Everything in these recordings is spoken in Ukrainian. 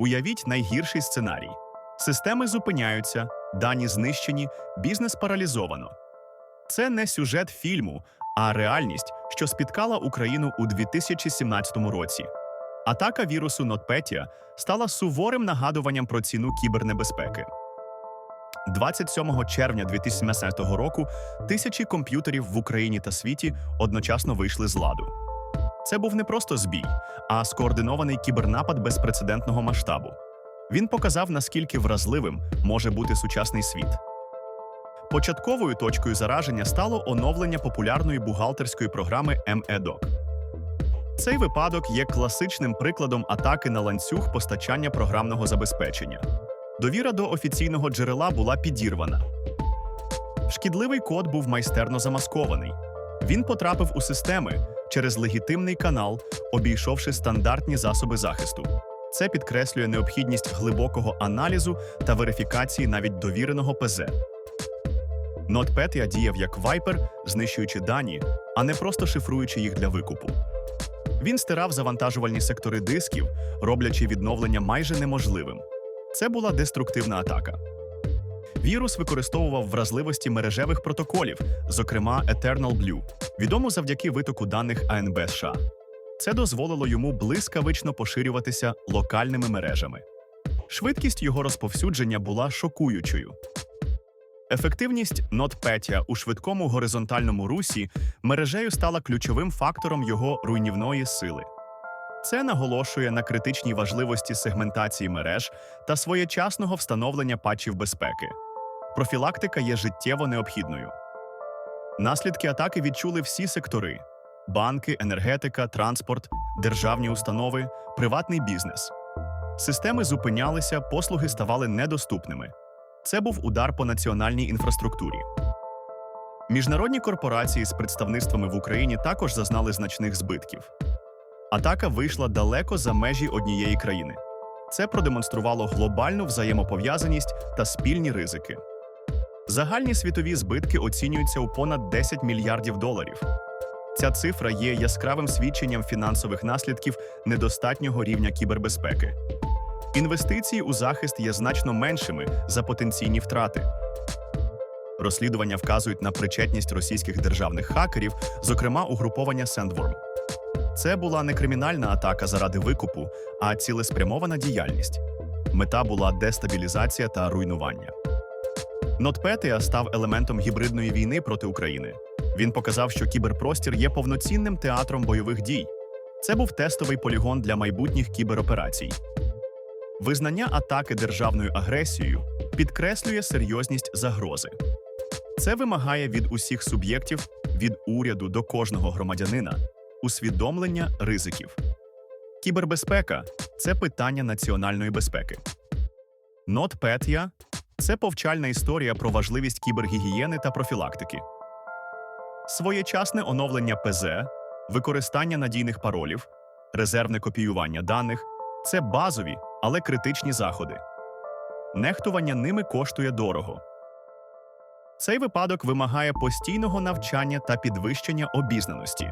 Уявіть найгірший сценарій: системи зупиняються, дані знищені, бізнес паралізовано. Це не сюжет фільму, а реальність, що спіткала Україну у 2017 році. Атака вірусу NotPetya стала суворим нагадуванням про ціну кібернебезпеки. 27 червня 2017 року тисячі комп'ютерів в Україні та світі одночасно вийшли з ладу. Це був не просто збій, а скоординований кібернапад безпрецедентного масштабу. Він показав, наскільки вразливим може бути сучасний світ. Початковою точкою зараження стало оновлення популярної бухгалтерської програми MEDOC. Цей випадок є класичним прикладом атаки на ланцюг постачання програмного забезпечення. Довіра до офіційного джерела була підірвана. Шкідливий код був майстерно замаскований. Він потрапив у системи через легітимний канал, обійшовши стандартні засоби захисту. Це підкреслює необхідність глибокого аналізу та верифікації навіть довіреного ПЗ. NotPetya діяв як вайпер, знищуючи дані, а не просто шифруючи їх для викупу. Він стирав завантажувальні сектори дисків, роблячи відновлення майже неможливим. Це була деструктивна атака. Вірус використовував вразливості мережевих протоколів, зокрема Eternal Blue, відому завдяки витоку даних АНБ США. Це дозволило йому блискавично поширюватися локальними мережами. Швидкість його розповсюдження була шокуючою. Ефективність NotPetya у швидкому горизонтальному русі мережею стала ключовим фактором його руйнівної сили. Це наголошує на критичній важливості сегментації мереж та своєчасного встановлення патчів безпеки. Профілактика є життєво необхідною. Наслідки атаки відчули всі сектори: банки, енергетика, транспорт, державні установи, приватний бізнес. Системи зупинялися, послуги ставали недоступними. Це був удар по національній інфраструктурі. Міжнародні корпорації з представництвами в Україні також зазнали значних збитків. Атака вийшла далеко за межі однієї країни. Це продемонструвало глобальну взаємопов'язаність та спільні ризики. Загальні світові збитки оцінюються у понад 10 мільярдів доларів. Ця цифра є яскравим свідченням фінансових наслідків недостатнього рівня кібербезпеки. Інвестиції у захист є значно меншими за потенційні втрати. Розслідування вказують на причетність російських державних хакерів, зокрема угруповання Sandworm. Це була не кримінальна атака заради викупу, а цілеспрямована діяльність. Мета була дестабілізація та руйнування. NotPetya став елементом гібридної війни проти України. Він показав, що кіберпростір є повноцінним театром бойових дій. Це був тестовий полігон для майбутніх кібероперацій. Визнання атаки державною агресією підкреслює серйозність загрози. Це вимагає від усіх суб'єктів, від уряду до кожного громадянина, усвідомлення ризиків. Кібербезпека це питання національної безпеки. NotPetya – це повчальна історія про важливість кібергігієни та профілактики. Своєчасне оновлення ПЗ, використання надійних паролів, резервне копіювання даних це базові, але критичні заходи. Нехтування ними коштує дорого. Цей випадок вимагає постійного навчання та підвищення обізнаності.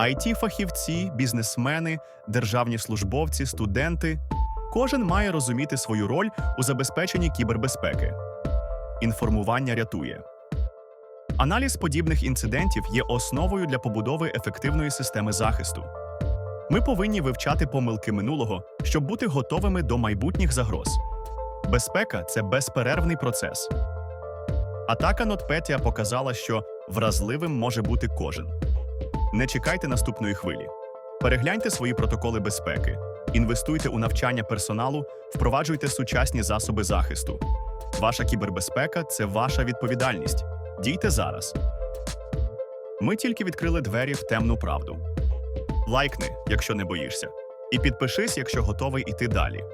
it фахівці бізнесмени, державні службовці, студенти кожен має розуміти свою роль у забезпеченні кібербезпеки. Інформування рятує. Аналіз подібних інцидентів є основою для побудови ефективної системи захисту. Ми повинні вивчати помилки минулого, щоб бути готовими до майбутніх загроз. Безпека це безперервний процес. Атака NotPetya показала, що вразливим може бути кожен. Не чекайте наступної хвилі. Перегляньте свої протоколи безпеки, інвестуйте у навчання персоналу, впроваджуйте сучасні засоби захисту. Ваша кібербезпека це ваша відповідальність. Дійте зараз. Ми тільки відкрили двері в темну правду. Лайкни, якщо не боїшся, і підпишись, якщо готовий іти далі.